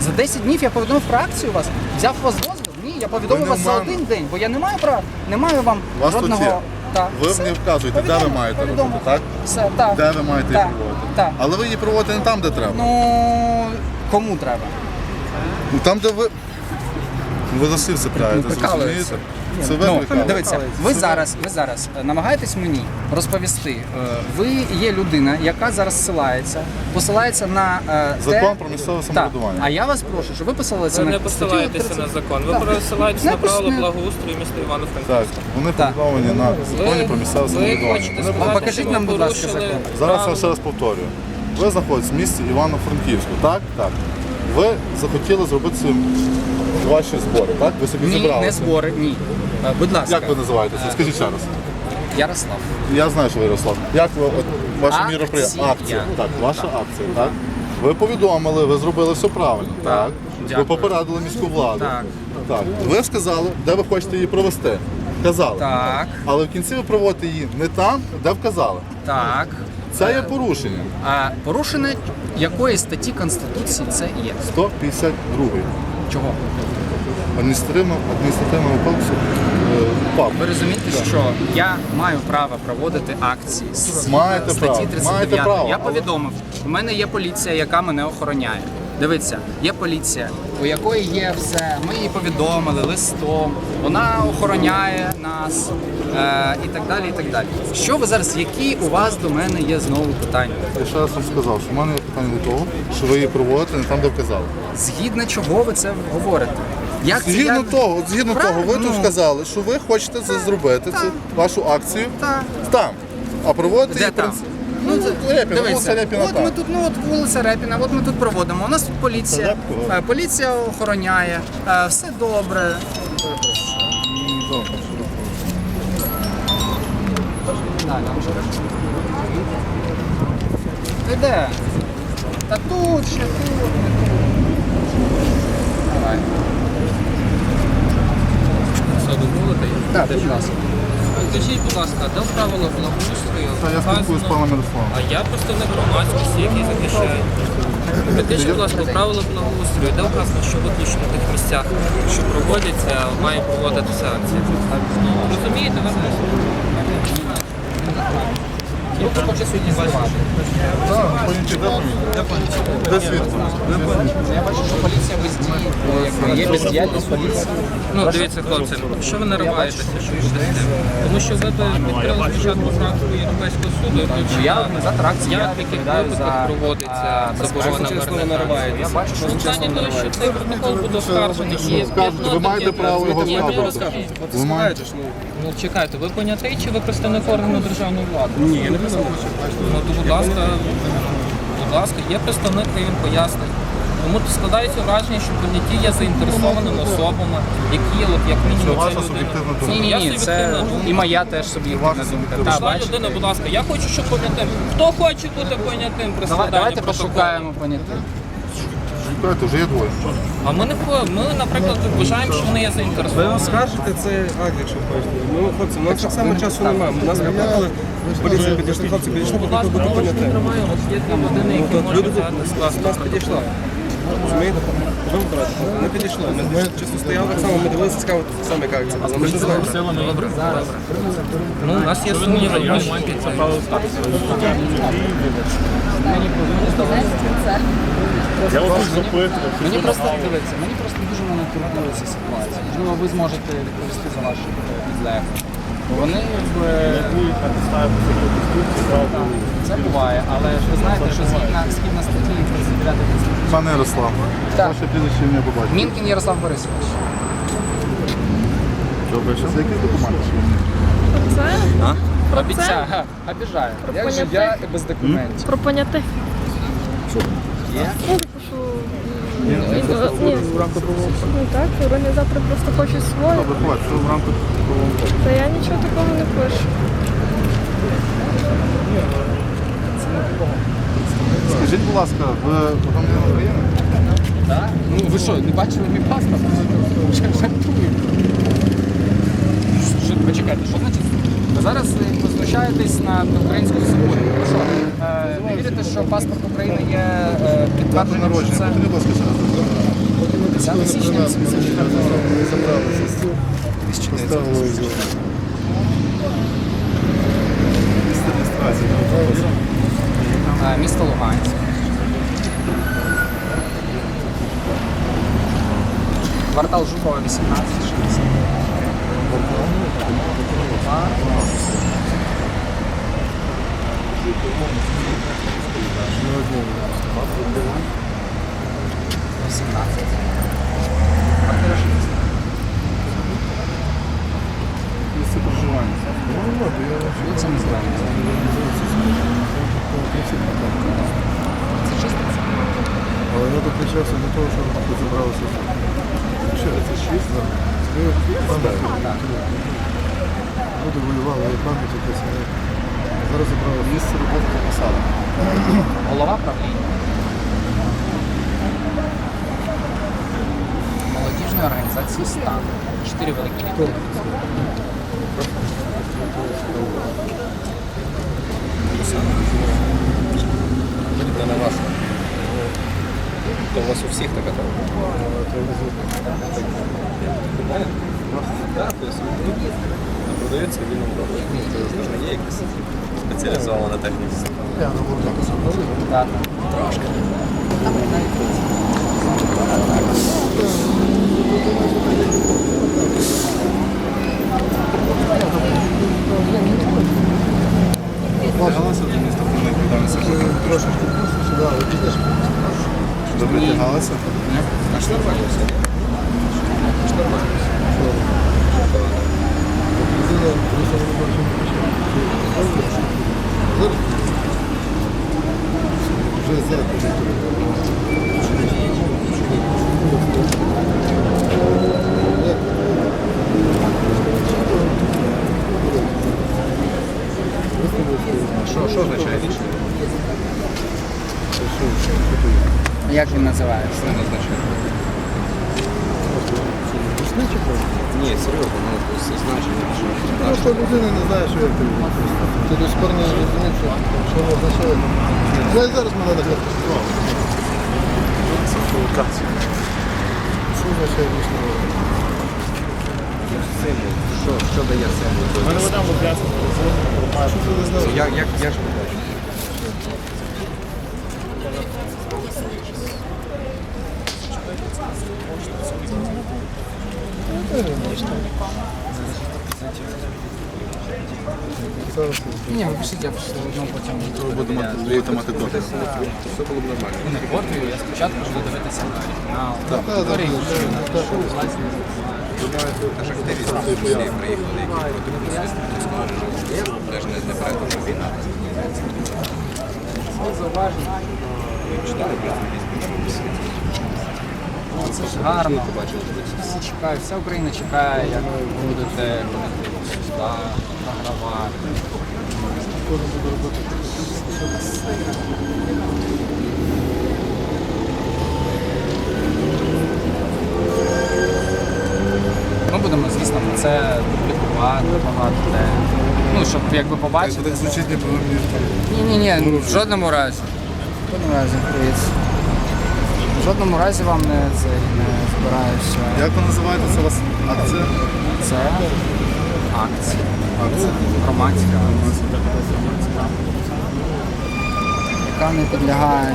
За 10 днів я повідомив про акцію вас, взяв у вас дозвіл. Ні, я повідомив Ви не вас за один день, бо я не маю права, не маю вам У вас тут жодного. є. Так, Ви все. мені вказуєте, де ви Повідомив, маєте повідомив. робити, так? Все, так. Де ви маєте Так, її проводити? так. Але ви її проводите не там, де треба. Ну кому треба? Ну там, де ви. Ви за правильно, цепляєте, прикалуєтеся. зрозумієте? Це ви Ну, прикалуєте. дивіться, ви зараз, ви зараз е, намагаєтесь мені розповісти. е, Ви є людина, яка зараз ссилається, посилається на е, Закон те- про місцеве Так. самоврядування. А я вас прошу, щоб ви посилалися Ви на не посилаєтеся на закон, ви Так. посилаєтеся на Написано- правила благоустрою міста Так, Івано-Франківська. вони Так. побудовані на законі про місцеве ви самоврядування. хочете Вони сказати, покажіть що ви нам, будь ласка, порушили закон. Зараз я ще раз повторюю. Ви знаходитесь в місті Івано-Франківську, так? Так. Ви захотіли зробити ваші збори, так? Ви собі Ні, зібралися. не збори, ні. Е, Будь ласка, Як ви називаєтеся? Скажіть ще раз. Ярослав. Я знаю, що ви Ярослав. Як ви от, ваша Акція. міроприємство? Акція. Так, ваша акція, так? Ви повідомили, ви зробили все правильно. Так. Ви Дякую. попередили міську владу. Так. Так. Ви сказали, де ви хочете її провести. Казали. Так, Але в кінці ви проводите її не там, де вказали. так. Це є порушення. А порушення якої статті Конституції це є? 152 Чого? адміністративного адміністративного кодексу е, ПАП. Ви розумієте, що я маю право проводити акції з Маєте статті право, 39. маєте право, Я але- повідомив, у мене є поліція, яка мене охороняє. Дивіться, є поліція, у якої є все. Ми її повідомили листом. Вона охороняє нас е, і так далі. І так далі. Що ви зараз? Які у вас до мене є знову питання? Я ще раз вам сказав, що в мене є питання до того, що ви її проводите не там, де вказали. Згідно чого ви це говорите? Як це Згідно я- того, от згідно того, ви Правильно, тут сказали, що ви хочете це зробити, цю вашу акцію Так. там. А проводити Де її там? принцип- Ну, Ну, це- Репіна, дивіться, Репіна от ми тут, ну от вулиця Репіна, от ми тут проводимо. У нас тут поліція, е, поліція охороняє, е, все добре. Ти де? Та тут ще тут. Давай. Все дозволите? Так, будь ласка. Скажіть, будь ласка, де правила благоустрою? Та я спілкуюсь з паном Мирославом. А я представник громадськості, який захищає. Підкажіть, будь ласка, правила благоустрою, де вказано, що виключно в тих місцях, що проводяться, має проводитися акція. Розумієте, ви Хто хоче сьогодні зривати? Так, де? Свідки? Я бачу, що поліція бездіє, є бездіяльність поліції. Ну, дивіться, хлопці, що ви нариваєтеся, що ви дасте? Тому що ви відкрили спочатку практику Європейського суду, і Ну, я організатор акції, я як в яких відповідаю випадках за, проводиться заборона вернення. Я бачу, що ви чесно те, що цей протокол буде оскаржений. і ви маєте право його ми скаржити. Ви маєте. Ну, чекайте, ви понятий чи ви представник органу державної влади? Ні, я не представник. Ну, то, будь ласка, будь ласка, є представник, і він пояснить. Тому складається враження, що поняті є заінтересованими особами, які от як мінімум Це ваша людина- суб'єктивна думка. Ні, ні, ні, це думка. і моя теж суб'єктивна думка. Та, бачите? людина, будь ласка, я хочу, щоб понятим. Хто хоче бути понятим при Давай- складанні Давайте протоколу? пошукаємо поняття. Шукайте, вже є двоє. А ми не по- ми, наприклад, вважаємо, що вони є Ви заінтересовані. скажете це акт, якщо хочете. Ну, хлопці, у нас так само часу немає. У нас приїхали, поліція підійшла, хлопці підійшли, Будь поки ласка, ми поняти. тримаємо, от є дві людини, які Тут можуть люди взяти до нас підійшла. Розумієте? Ви вибирайте. Не підійшли. Ми, ми чисто стояли так само, ми дивилися цікаво саме як акція. Але ми ж не знаємо. Добре. Ну, у нас є сумніви, ми ж це. Мені просто дивіться, мені просто дуже мене турбує ця ситуація. Можливо, ви зможете відповісти за ваших е, підлеглих. Вони Так, це буває, але ж ви знаєте, що згідно згідно статті 39 Конституції. Пане Ярослав, Так. ваше прізвище ім'я побачите. Мінкін Ярослав Борисович. Добре, це що ви мені? Це Обіцяю, га, обіжаю. Як же я без документів? про понятих. Є? Ну. Ні, ні, ну так, організатори просто хочуть своє. Добре, хватить, що в рамках правового. Та я нічого такого не пишу. Скажіть, будь ласка, ви громадянин України? Ну ви що, не бачили мій паспорт? Жартую. Що, почекайте, що значить? Ви зараз е, знущаєтесь над українською законом. Ви що, е, не вірите, що паспорт України є е, Дата підтвердженням, що народження, це... будь ласка, ще раз. 10 січня 84 року. Поставили його. Е, Місто Луганськ. Квартал Жукова 1860. Але я доключався до того, що тут шість? Люди воювали, і пам'ять якась. Зараз забрали місце роботи та посада. Голова правління. Молодіжної організації стан. Чотири великі літери. Це не вас. То у вас у всіх така там. Так, то есть, продається вільно продаж. Тобто є якась спеціалізована техніка. Так. Трошки. Вдягалися вже місто про відповідальність Трошечки сюди, але підеш. Ви притягалися? А що нормально все? Що нормально? Вже зараз. Що, що означає рішення? Як він називається? Що він означає? Ні, серйозно, ну, це значення. Ну, що людина не знає, що як тобі. Ти до спор не розумієш, що, воно означає. Ну, і зараз мене на Це провокація. Що означає вічна Символ. Що, що дає символ? Ми не ведемо пляску, що ти не знаєш? Ні, ви пишіть, я пишу одну потім. Ви будемо будете мати копію. Все було б нормально. Не копію, я спочатку буду дивитися на. Теж активісти всі приїхали, які проти Путіна. Теж не, не перед що війна. Читали просто Ну, Це ж гарно. Всі чекають, вся Україна чекає, як будете ходити сюди, програвати. Ми будемо, звісно, це публікувати багато де. Ну, щоб якби побачити. звучить, Ні, ні, ні, в жодному разі. В жодному разі, привіт в жодному разі вам не, це, не збираюся. Як ви називаєте це у вас акція? Це акція. Акція. Громадська акція. Яка не підлягає.